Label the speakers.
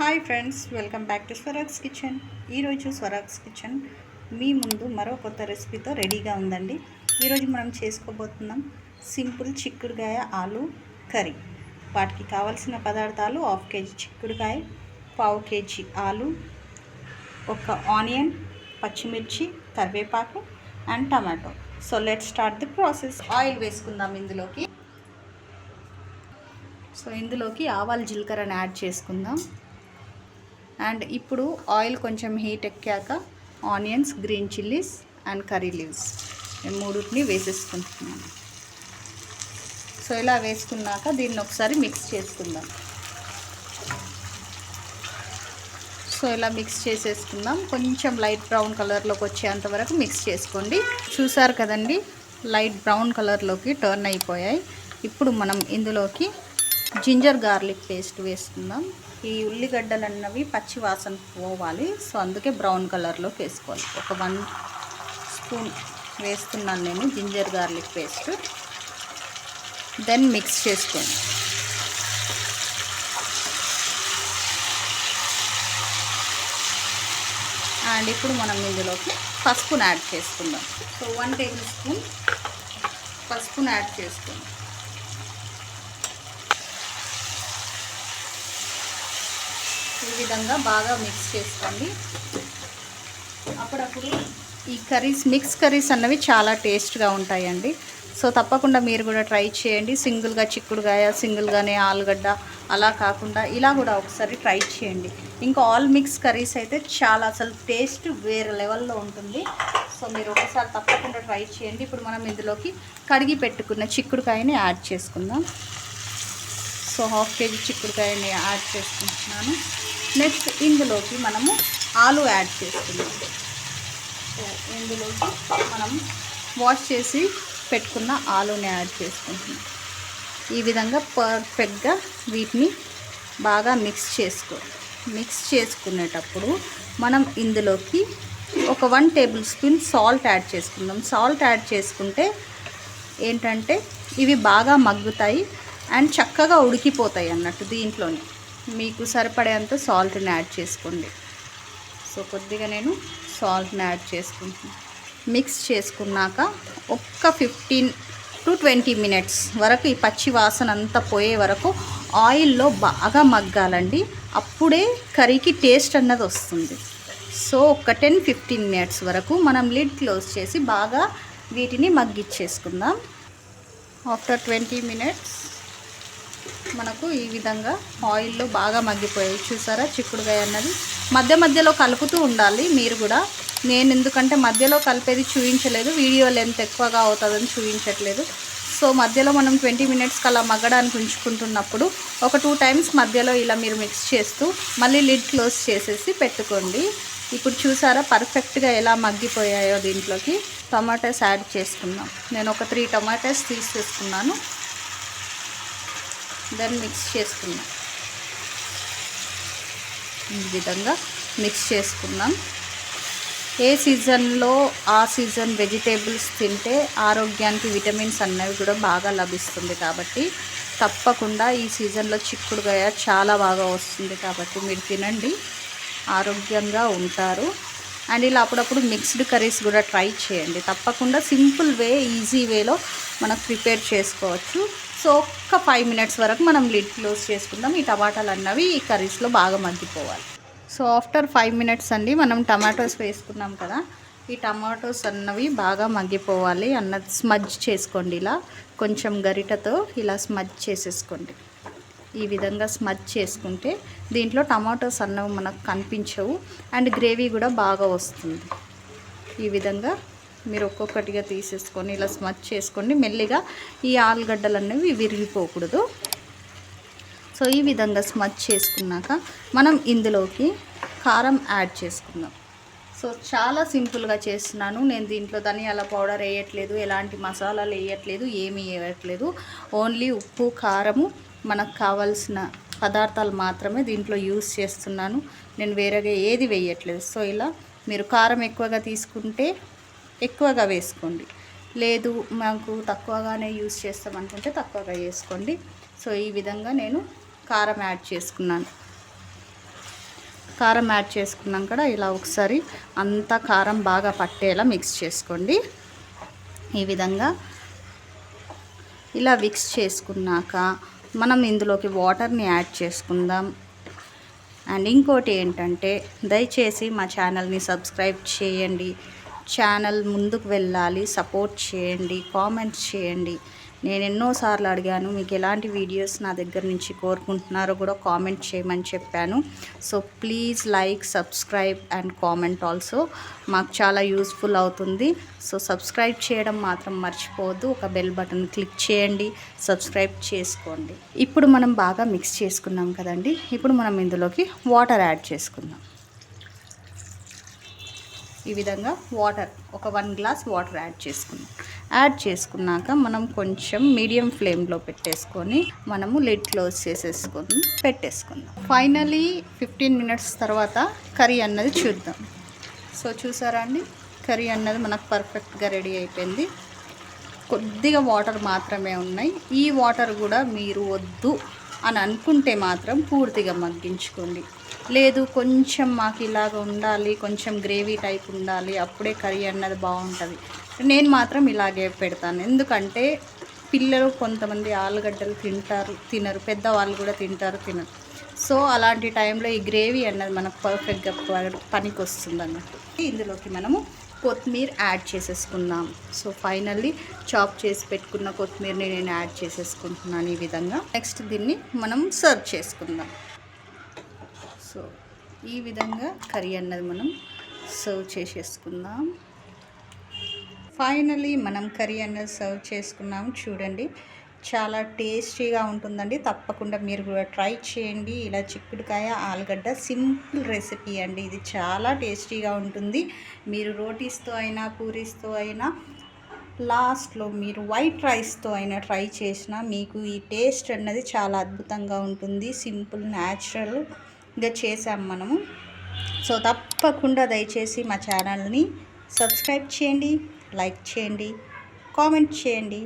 Speaker 1: Hi friends welcome back to Swarag's kitchen. ఈరోజు Swarag's kitchen మీ ముందు మరో కొత్త రెసిపీతో రెడీగా ఉందండి. ఈరోజు మనం చేసుకోబోతున్నాం సింపుల్ చిక్కుడుకాయ ఆలు కర్రీ. వాటికి కావాల్సిన పదార్థాలు హాఫ్ కేజీ చిక్కుడుకాయ పావు కేజీ ఆలు ఒక ఆనియన్ పచ్చిమిర్చి కరివేపాకు and tomato. So let start the process oil వేసుకుందాం ఇందులోకి. సో ఇందులోకి ఆవాలు జీలకర్రని యాడ్ చేసుకుందాం. అండ్ ఇప్పుడు ఆయిల్ కొంచెం heat ఎక్కాక onions green chillies and curry leaves. మూడుని వేసేసుకుంటున్నాను. సో ఇలా వేసుకున్నాక దీన్ని ఒకసారి మిక్స్ చేసుకుందాం. సో ఇలా మిక్స్ చేసేసుకుందాం. కొంచెం లైట్ బ్రౌన్ కలర్లోకి వచ్చేంత వరకు మిక్స్ చేసుకోండి. చూసారు కదండి లైట్ బ్రౌన్ కలర్లోకి టర్న్ అయిపోయాయి. ఇప్పుడు మనం ఇందులోకి జింజర్ గార్లిక్ పేస్ట్ వేసుకుందాం. ఈ ఉల్లిగడ్డలు అన్నవి పచ్చి వాసన పోవాలి. సో అందుకే బ్రౌన్ కలర్లోకి వేసుకోవాలి. ఒక వన్ స్పూన్ వేస్తున్నాను నేను ginger garlic paste. Then mix చేసుకోండి. అండ్ ఇప్పుడు మనం ఇందులోకి పసుపును యాడ్ చేసుకుందాం. సో వన్ టేబుల్ స్పూన్ పసుపును యాడ్ చేసుకుందాం. ఈ విధంగా బాగా మిక్స్ చేసుకోండి. అప్పుడప్పుడు ఈ కర్రీస్ మిక్స్ కర్రీస్ అన్నవి చాలా టేస్ట్గా ఉంటాయండి. సో తప్పకుండా మీరు కూడా ట్రై చేయండి. సింగిల్గా చిక్కుడుగాయ సింగిల్గానే ఆలుగడ్డ అలా కాకుండా ఇలా కూడా ఒకసారి ట్రై చేయండి. ఇంకా ఆల్ మిక్స్ కర్రీస్ అయితే చాలా అసలు టేస్ట్ వేరే లెవెల్లో ఉంటుంది. సో మీరు ఒకసారి తప్పకుండా ట్రై చేయండి. ఇప్పుడు మనం ఇందులోకి కడిగి పెట్టుకున్న చిక్కుడుకాయని యాడ్ చేసుకుందాం. సో హాఫ్ కేజీ చిక్కుడుకాయని యాడ్ చేసుకుంటున్నాను. నెక్స్ట్ ఇందులోకి మనము ఆలు యాడ్ చేసుకున్నాం సో ఇందులోకి మనం వాష్ చేసి పెట్టుకున్న ఆలుని యాడ్ చేసుకుంటున్నాం. ఈ విధంగా పర్ఫెక్ట్గా వీటిని బాగా మిక్స్ చేసుకో మిక్స్ చేసుకునేటప్పుడు మనం ఇందులోకి ఒక one table spoon salt add చేసుకుందాం. సాల్ట్ యాడ్ చేసుకుంటే ఏంటంటే ఇవి బాగా మగ్గుతాయి. అండ్ చక్కగా ఉడికిపోతాయి అన్నట్టు దీంట్లోనే. మీకు సరిపడేంత సాల్ట్ని యాడ్ చేసుకోండి. సో కొద్దిగా నేను సాల్ట్ని యాడ్ చేసుకుంటున్నాను మిక్స్ చేసుకున్నాక ఒక్క ఫిఫ్టీన్ టు ట్వంటీ మినిట్స్ వరకు ఈ పచ్చి వాసన అంతా పోయే వరకు ఆయిల్లో బాగా మగ్గాలండి. అప్పుడే కర్రీకి టేస్ట్ అన్నది వస్తుంది. సో ఒక టెన్ ఫిఫ్టీన్ మినిట్స్ వరకు మనం లిడ్ క్లోజ్ చేసి బాగా వీటిని మగ్గిచ్చేసుకుందాం. ఆఫ్టర్ ట్వంటీ మినిట్స్ మనకు ఈ విధంగా ఆయిల్లో బాగా మగ్గిపోయాయి. చూసారా? చిక్కుడుకాయ అన్నది మధ్య మధ్యలో కలుపుతూ ఉండాలి. మీరు కూడా నేను ఎందుకంటే మధ్యలో కలిపేది చూపించలేదు వీడియో లెంత్ ఎక్కువగా అవుతుందని చూపించట్లేదు సో మధ్యలో మనం ట్వంటీ మినిట్స్కి అలా మగ్గడానికి ఉంచుకుంటున్నప్పుడు ఒక టూ టైమ్స్ మధ్యలో ఇలా మీరు మిక్స్ చేస్తూ మళ్ళీ లిడ్ క్లోజ్ చేసేసి పెట్టుకోండి. ఇప్పుడు చూసారా? పర్ఫెక్ట్గా ఎలా మగ్గిపోయాయో దీంట్లోకి. టమాటాస్ యాడ్ చేసుకుందాం. నేను ఒక త్రీ టమాటాస్ తీసేసుకున్నాను. దాన్ని మిక్స్ చేసుకుందాం. ఈ విధంగా మిక్స్ చేసుకుందాం. ఏ సీజన్లో ఆ సీజన్ వెజిటేబుల్స్ తింటే ఆరోగ్యానికి విటమిన్స్ అన్నవి కూడా బాగా లభిస్తుంది కాబట్టి తప్పకుండా ఈ సీజన్లో చిక్కుడుగాయ చాలా బాగా వస్తుంది కాబట్టి మీరు తినండి. ఆరోగ్యంగా ఉంటారు. అండ్ ఇలా అప్పుడప్పుడు మిక్స్డ్ కర్రీస్ కూడా ట్రై చేయండి. తప్పకుండా సింపుల్ వే ఈజీ వేలో మనం ప్రిపేర్ చేసుకోవచ్చు. సో ఒక్క ఫైవ్ మినిట్స్ వరకు మనం లిడ్ క్లోజ్ చేసుకుందాం. ఈ టమాటాలు అన్నవి ఈ కర్రీస్లో బాగా మగ్గిపోవాలి. సో ఆఫ్టర్ ఫైవ్ మినిట్స్ అండి మనం టమాటోస్ వేసుకున్నాం కదా ఈ టమాటోస్ అన్నవి బాగా మగ్గిపోవాలి. అన్నది స్మజ్ చేసుకోండి ఇలా. కొంచెం గరిటతో ఇలా స్మజ్ చేసేసుకోండి. ఈ విధంగా స్మచ్ చేసుకుంటే దీంట్లో టమాటోస్ అన్నవి మనకు కనిపించవు అండ్ గ్రేవీ కూడా బాగా వస్తుంది. ఈ విధంగా మీరు ఒక్కొక్కటిగా తీసేసుకొని ఇలా స్మచ్ చేసుకోండి. మెల్లిగా ఈ ఆలుగడ్డలు అనేవి విరిగిపోకూడదు. సో ఈ విధంగా స్మచ్ చేసుకున్నాక మనం ఇందులోకి కారం యాడ్ చేసుకుందాం. సో చాలా సింపుల్గా చేస్తున్నాను. నేను దీంట్లో ధనియాల పౌడర్ వేయట్లేదు ఎలాంటి మసాలాలు వేయట్లేదు ఏమీ వేయట్లేదు. ఓన్లీ ఉప్పు కారము మనకు కావాల్సిన పదార్థాలు మాత్రమే దీంట్లో యూస్ చేస్తున్నాను. నేను వేరేగా ఏది వేయట్లేదు. సో ఇలా మీరు కారం ఎక్కువగా తీసుకుంటే ఎక్కువగా వేసుకోండి. లేదు మాకు తక్కువగానే యూస్ చేస్తాం అనుకుంటే తక్కువగా వేసుకోండి. సో ఈ విధంగా నేను కారం యాడ్ చేసుకున్నాను. కారం యాడ్ చేసుకున్నాం కూడా ఇలా ఒకసారి అంతా కారం బాగా పట్టేలా మిక్స్ చేసుకోండి. ఈ విధంగా ఇలా మిక్స్ చేసుకున్నాక మనం ఇందులోకి వాటర్ని యాడ్ చేసుకుందాం. అండ్ ఇంకోటి ఏంటంటే దయచేసి మా ఛానల్ని సబ్స్క్రైబ్ చేయండి. ఛానల్ ముందుకు వెళ్ళాలి సపోర్ట్ చేయండి కామెంట్స్ చేయండి. నేను ఎన్నోసార్లు అడిగాను మీకు ఎలాంటి వీడియోస్ నా దగ్గర నుంచి కోరుకుంటున్నారో కూడా కామెంట్ చేయమని చెప్పాను. So please like subscribe and comment also. మాకు చాలా యూస్ఫుల్ అవుతుంది. సో సబ్స్క్రైబ్ చేయడం మాత్రం మర్చిపోవద్దు. ఒక బెల్ బటన్ క్లిక్ చేయండి సబ్స్క్రైబ్ చేసుకోండి. ఇప్పుడు మనం బాగా మిక్స్ చేసుకున్నాం కదండి. ఇప్పుడు మనం ఇందులోకి వాటర్ యాడ్ చేసుకుందాం. ఈ విధంగా వాటర్ ఒక వన్ గ్లాస్ వాటర్ యాడ్ చేసుకున్నాం యాడ్ చేసుకున్నాక మనం కొంచెం మీడియం ఫ్లేమ్లో పెట్టేసుకొని మనము లిడ్ క్లోజ్ చేసేసుకొని పెట్టేసుకుందాం. ఫైనలీ ఫిఫ్టీన్ మినిట్స్ తర్వాత కర్రీ అన్నది చూద్దాం. సో చూసారా అండి? కర్రీ అన్నది మనకు పర్ఫెక్ట్గా రెడీ అయిపోయింది. కొద్దిగా వాటర్ మాత్రమే ఉన్నాయి. ఈ వాటర్ కూడా మీరు వద్దు అని అనుకుంటే మాత్రం పూర్తిగా మగ్గించుకోండి. లేదు కొంచెం మాకు ఇలాగ ఉండాలి కొంచెం గ్రేవీ టైప్ ఉండాలి అప్పుడే కర్రీ అన్నది బాగుంటుంది. నేను మాత్రం ఇలాగే పెడతాను. ఎందుకంటే పిల్లలు కొంతమంది ఆలుగడ్డలు తింటారు తినరు. పెద్దవాళ్ళు కూడా తింటారు తినరు. సో అలాంటి టైంలో ఈ గ్రేవీ అన్నది మనకు పర్ఫెక్ట్గా పనికి వస్తుంది అన్నట్టు ఇందులోకి మనము కొత్తిమీర యాడ్ చేసేసుకుందాం. సో ఫైనల్లీ చాప్ చేసి పెట్టుకున్న కొత్తిమీరని నేను యాడ్ చేసేసుకుంటున్నాను ఈ విధంగా. నెక్స్ట్ దీన్ని మనం సర్వ్ చేసుకుందాం. సో ఈ విధంగా కర్రీ అన్నది మనం సర్వ్ చేసేసుకుందాం. ఫైనలీ మనం కర్రీ అన్నది సర్వ్ చేసుకున్నాం. చూడండి చాలా టేస్టీగా ఉంటుందండి. తప్పకుండా మీరు కూడా ట్రై చేయండి. ఇలా చిక్కుడుకాయ ఆలుగడ్డ సింపుల్ రెసిపీ అండి. ఇది చాలా టేస్టీగా ఉంటుంది. మీరు రోటీస్తో అయినా పూరీస్తో అయినా లాస్ట్లో మీరు వైట్ రైస్తో అయినా ట్రై చేసినా మీకు ఈ టేస్ట్ అన్నది చాలా అద్భుతంగా ఉంటుంది. సింపుల్ న్యాచురల్గా చేసాం మనము. సో తప్పకుండా దయచేసి మా ఛానల్ని సబ్స్క్రైబ్ చేయండి. లైక్ చేయండి కామెంట్ చేయండి